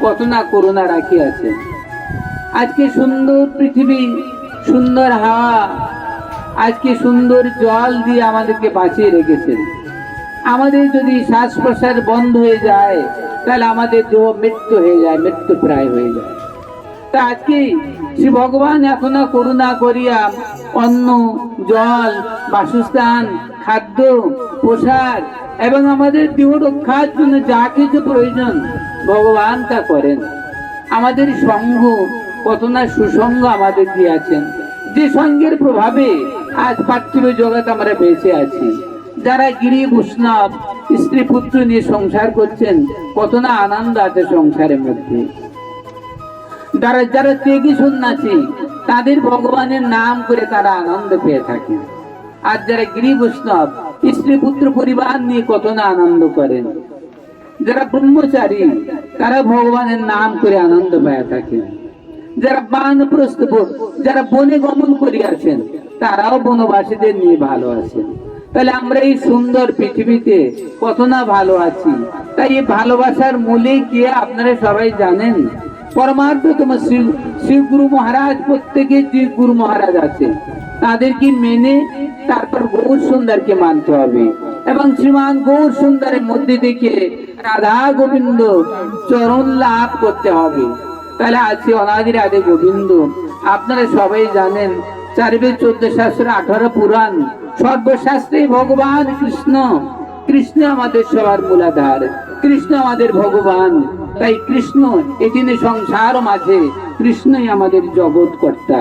কত না করুণা আছে। আজকে সুন্দর পৃথিবী, সুন্দর হাওয়া, আজকে সুন্দর জল দিয়ে আমাদেরকে বাঁচিয়ে রেখেছেন। আমাদের যদি শ্বাস প্রশ্বাস বন্ধ হয়ে যায়, তাহলে আমাদের দেহ মৃত্যু হয়ে যায়, মৃত্যু প্রায় হয়ে যায়। তা আজকে শ্রী ভগবান এখনও করুণা করিয়া অন্ন, জল, বাসস্থান, খাদ্য পোশাক এবং আমাদের দেহ রক্ষার জন্য যা কিছু প্রয়োজন ভগবান তা করেন। আমাদের সঙ্গ কত না সুসঙ্গ আমাদের দিয়েছেন। যে সঙ্গের প্রভাবে আজ পার্থিব জগৎ আমরা বেঁচে আছি। যারা গিরি বৈষ্ণব, স্ত্রী পুত্র নিয়ে সংসার করছেন কত না আনন্দ আছে সংসারের মধ্যে। যারা যারা ত্যাগী সন্ন্যাসী, তাদের ভগবানের নাম করে তারা আনন্দ পেয়ে থাকে। আর যারা গিরি বৈষ্ণব স্ত্রী পুত্র পরিবার নিয়ে কত না আনন্দ করেন। যারা ব্রহ্মচারী, তারা ভগবানের নাম করে আনন্দ পেয়ে থাকে। যারা বানপ্রস্থ যারা বনে গমন করিয়াছেন তারাও বনবাসীদের নিয়ে ভালো আছেন। তাহলে আমরা এই সুন্দর পৃথিবীতে কত না ভালো আছি। তাই এই ভালোবাসার মূলে কি আপনারা সবাই জানেন? পরমার্থ তোমার শ্রী শ্রী গুরু মহারাজ প্রত্যেকে গুরু মহারাজ আছে, তাদেরকে মেনে তারপর গৌর সুন্দরকে মানতে হবে। এবং শ্রীমান গৌর সুন্দরের মধ্যে থেকে রাধা গোবিন্দ চরণ লাভ করতে হবে। তাহলে আছে অনাদি রাধে গোবিন্দ, আপনারা সবাই জানেন, চারিবে চোদ্দ শাস্ত্র, আঠারো পুরাণ, সর্বশাস্ত্রে ভগবান কৃষ্ণ কৃষ্ণ আমাদের সবার মূলাধার, কৃষ্ণ আমাদের ভগবান। তাই কৃষ্ণ এখানে সংসার মাঝে কৃষ্ণই আমাদের জগৎ কর্তা।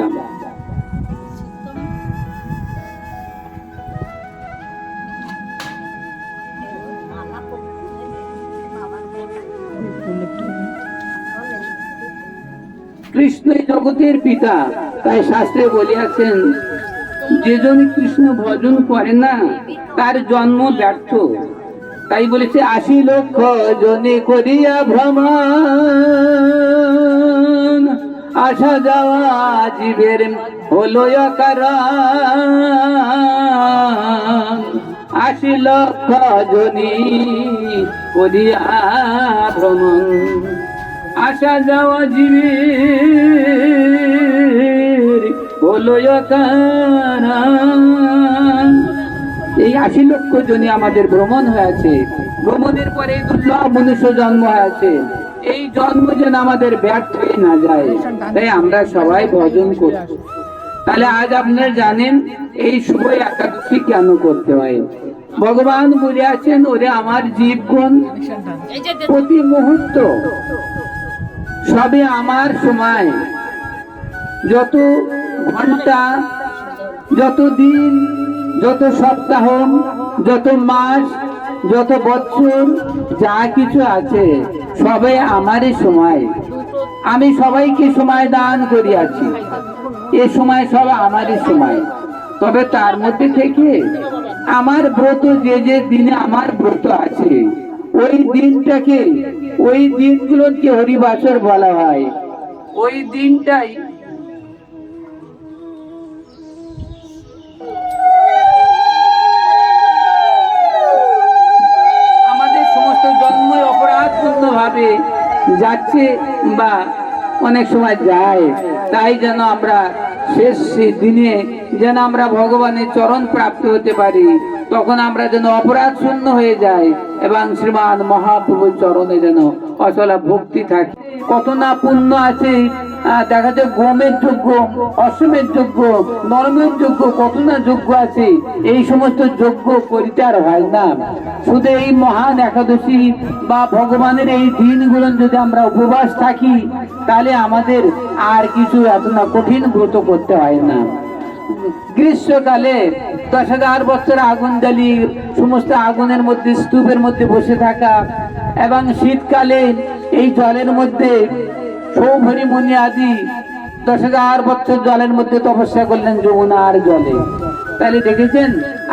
কৃষ্ণই জগতের পিতা, তাই শাস্ত্রে বলিয়াছেন যেজন কৃষ্ণ ভজন করে না, তার জন্ম ব্যর্থ। তাই বলেছে, আশি লক্ষ জনে করিয়া ভ্রমণ। আসা যাওয়া জীবের হলো কারণ আশি লক্ষ জনি করিয়া ভ্রমণ। আসা যাওয়া জীবের হলো কারণ আশি লক্ষ জনই আমাদের ভ্রমণ হয়েছে। ভ্রমণের পরে দুর্লভ মনুষ্য জন্ম হয়েছে। এই জন্ম যেন আমাদের ব্যর্থ না যায়। তাই আমরা সবাই ভজন করছি। তাহলে আজ আপনারা জানেন, এই শুভ একাদশী কেন করতে হয়? ভগবান বলিয়াছেন, ওরে আমার জীবগণ, প্রতি মুহূর্ত সবে আমার সময়। যত ঘণ্টা যত দিন যত সপ্তাহ, যত মাস, যত বছর, যা কিছু আছে, সবে আমারই সময়। আমি সবাইকে সময় দান করিয়াছি। এ সময় সব আমারই সময়। তবে তার মধ্যে থেকে আমার ব্রত যে যে দিনে আমার ব্রত আছে, ওই দিনটাকে, ওই দিনগুলোকে হরিবাসর বলা হয়। ওই দিনটাই যাচ্ছে বা অনেক সময় যায় তাই যেন আমরা শেষ দিনে যেন আমরা ভগবানের চরণ প্রাপ্ত হতে পারি, তখন আমরা যেন অপরাধ শূন্য হয়ে যাই এবং শ্রীমান মহাপ্রভুর চরণে যেন অচলা ভক্তি থাকে। কত না পুণ্য আছে দেখা যায় গমের যোগ্য, অসমের যোগ্য, নরমের যোগ্য, কত না যোগ্য আছে, এই সমস্ত যোগ্য আর হয় না। শুধু এই মহান একাদশী বা ভগবানের এই দিনগুলো যদি আমরা উপবাস থাকি, তাহলে আমাদের আর কিছু এত না কঠিন ব্রত করতে হয় না। গ্রীষ্মকালে দশ হাজার বছর আগুন জ্বালি সমস্ত আগুনের মধ্যে, স্তূপের মধ্যে বসে থাকা এবং শীতকালে এই জলের মধ্যে সৌভরি মুনি আদি দশ হাজার বছর জলের মধ্যে তপস্যা করলেন যমুনার জলে। তাহলে দেখেছেন,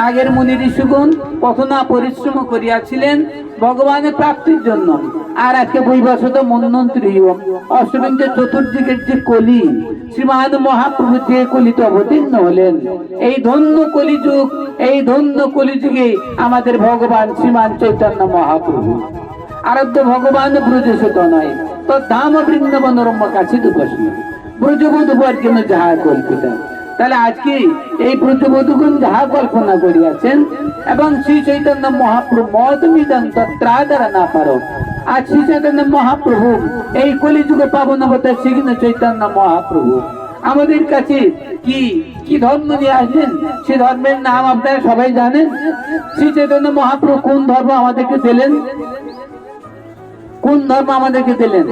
আগের মুনি ঋষিগণ কত না পরিশ্রম করিয়াছিলেন ভগবানের প্রাপ্তির জন্য। আর আজকে বৈবসত মন্বন্তরী অষ্টমীতে চতুর্দিকের যে কলি শ্রীমান মহাপ্রভু যে কলিতে অবতীর্ণ হলেন, এই ধন্য কলিযুগ, এই ধন্য কলিযুগে আমাদের ভগবান শ্রীমান চৈতন্য মহাপ্রভু। আরাধ্য ভগবান ব্রজসুত নয় তদ্ধাম বৃন্দাবন রম্য কাছে দুপাসন ব্রজবধূ বর্গেন যাহা কল্পিত। তাহলে আজকে এই ব্রজবধূগণ যাহা কল্পনা করিয়াছেন এবং শ্রী চৈতন্য মহাপ্রভু মত মিদন তত্রাদর না পারো আজ শ্রী চৈতন্য মহাপ্রভু এই কলিযুগ পাবন অবতার শ্রীকৃষ্ণ চৈতন্য মহাপ্রভু, আমাদের কাছে কি কি ধর্ম নিয়ে আসলেন সে ধর্মের নাম আপনারা সবাই জানেন? শ্রী চৈতন্য মহাপ্রভু কোন ধর্ম আমাদেরকে দিলেন? কোন ধর্ম আমাদেরকে দিলেন?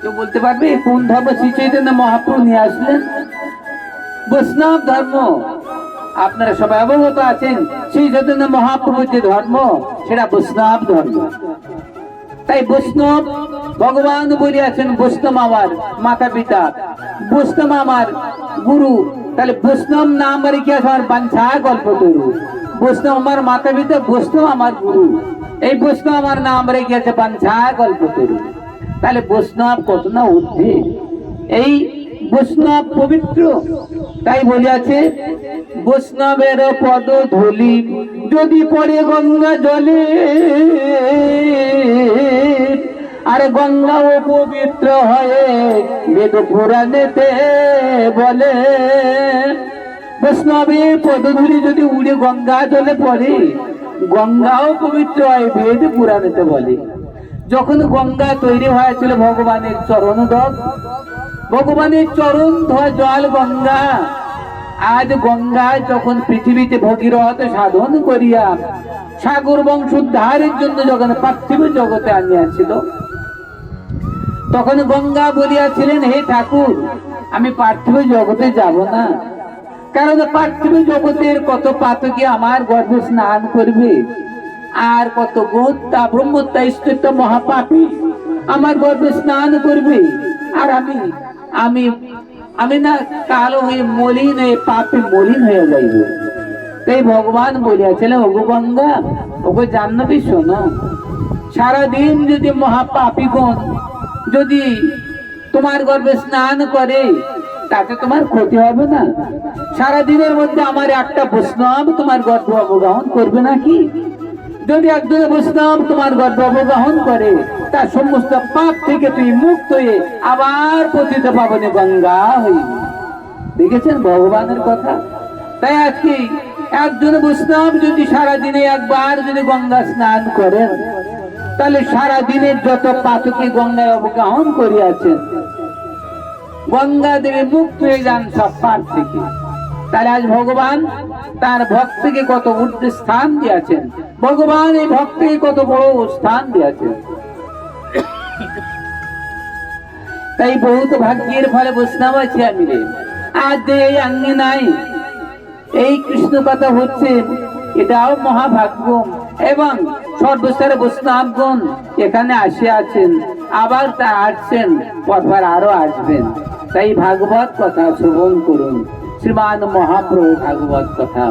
কেউ বলতে পারবে কোন ধর্ম শ্রী চৈতন্য মহাপ্রভু নিয়ে আসলেন? বৈষ্ণব ধর্ম, আপনারা সবাই অবগত আছেন, শ্রী চৈতন্য মহাপ্রভুর যে ধর্ম, সেটা বৈষ্ণব ধর্ম। তাই বৈষ্ণব, ভগবান বলিয়াছেন বৈষ্ণব আমার মাতা পিতা বৈষ্ণব আমার গুরু। তাহলে বৈষ্ণব নাম রেখে আছে আমার বাঞ্ছা গল্প তরু বৈষ্ণব আমার মাতা পিতা বৈষ্ণব আমার গুরু। এই বৈষ্ণব আমার নাম রেখে আছে বাঞ্ছা গল্প তরু তাহলে বৈষ্ণব কত না ঊর্ধ্বে? এই বৈষ্ণব পবিত্র, তাই বলিয়াছে, বৈষ্ণবের পদ ধুলি যদি পড়ে গঙ্গা জলে, আর গঙ্গা ও পবিত্র হয়ে বেদ পুরাণেতে বলে, বৈষ্ণবের পদধূলি যদি উড়ে গঙ্গা জলে পড়ে গঙ্গাও পবিত্র হয়, বেদ পুরাণেতে বলে। যখন গঙ্গা তৈরি হয়েছিল ভগবানের চরণ দক ভগবানের চরণ ধোয়া জল গঙ্গা। আজ গঙ্গা যখন পৃথিবীতে ভগীরথ সাধন করিয়া সাগর বংশ উদ্ধারের জন্য যখন পার্থিব জগতে আনিয়াছিল, তখন গঙ্গা বলিয়াছিলেন, হে ঠাকুর, আমি পার্থিব জগতে যাব না। কারণ পার্থিব জগতের কত পাতকে আমার গর্ভে স্নান করবে, আর কত গোত্তা ব্রহ্মত্তা স্থিত মহাপাপী আমার গর্ভে স্নান করবে। আর আমি আমি আমি না কালো হয়ে মলিন হয়ে, পাপে মলিন হয়ে যাইব। তাই ভগবান বলিয়াছিলেন ওগো গঙ্গা ওগো জাহ্নবী, শোনো, সারাদিন যদি মহাপাপীগণ যদি তোমার গর্ভে স্নান করে, তাতে তোমার ক্ষতি হবে না। সারা দিনের মধ্যে আমার একটা বৈষ্ণব তোমার গর্ব অবগাহন করবে নাকি? যদি একজন বৈষ্ণব তোমার গর্ব অবগাহন করে তার সমস্ত পাপ থেকে তুই মুক্ত হয়ে আবার পতিত পাবনে গঙ্গা হইবে দেখেছেন ভগবানের কথা? তাই আজকে একজন বৈষ্ণব যদি সারা দিনে একবার যদি গঙ্গা স্নান করেন, তাহলে সারা দিনের যত পাতকে গঙ্গায় অবগাহন করিয়াছেন, গঙ্গা দেবী মুক্ত হয়ে যান সব পাপ থেকে। তাহলে আজ ভগবান তার ভক্তকে কত উচ্চ স্থান দিয়েছেন। ভগবান এই ভক্তকে কত বড় স্থান দিয়েছেন। তাই বহুত ভাগ্যের ফলে বৈষ্ণব আছি আমি আজ এই আঙ্গি নাই। এই কৃষ্ণ কথা হচ্ছে, এটাও মহাভাগ্য। এবং সর্বস্তরে বৈষ্ণবগণ এখানে আসে আছেন, আবার তা আসছেন, পরপর আরও আসবেন। তাই ভাগবত কথা শ্রবণ করুন। শ্রীমান মহাপ্রভু ভাগবত কথা